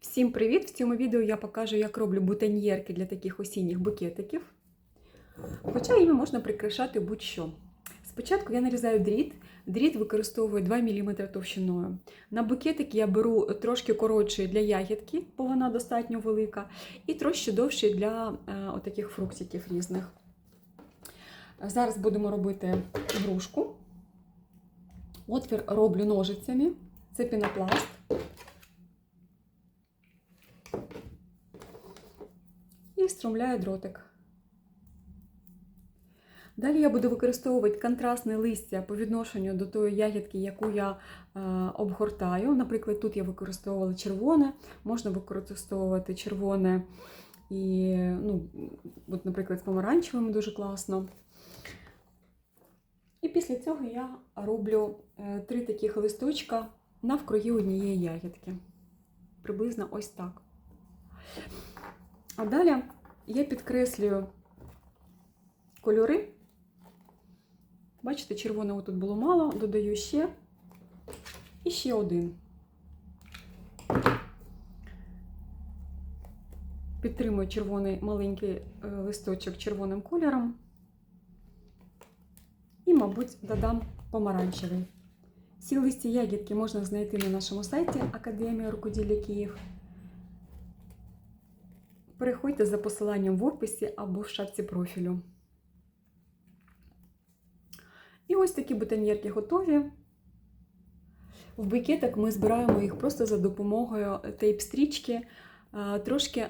Всім привіт! В цьому відео я покажу, як роблю бутоньєрки для таких осінніх букетиків. Хоча їми можна прикрашати будь-що. Спочатку я нарізаю дріт. Дріт використовую 2 мм товщиною. На букетик я беру трошки коротший для ягідки, бо вона достатньо велика, і трошки довший для е, отаких фруктиків різних. Зараз будемо робити грушку. Отвір роблю ножицями. Це пінопласт. І встромляю дротик. Далі я буду використовувати контрастне листя по відношенню до тої ягідки, яку я е, обгортаю. Наприклад, тут я використовувала червоне, можна використовувати червоне і, ну, от, наприклад, з помаранчевим дуже класно. І після цього я роблю е, три таких листочка навкруги однієї ягідки. Приблизно ось так. А далі я підкреслюю кольори. Бачите, червоного тут було мало, додаю ще і ще один. Підтримую червоний маленький е, листочок червоним кольором. І, мабуть, додам помаранчевий. Всі листі ягідки можна знайти на нашому сайті Академія рукоділля Київ. Переходьте за посиланням в описі або в шапці профілю. І ось такі бутоньєрки готові. В букетик ми збираємо їх просто за допомогою тейп-стрічки, трошки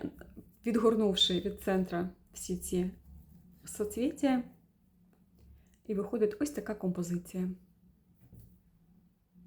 відгорнувши від центра всі ці соцвіття. І виходить ось така композиція.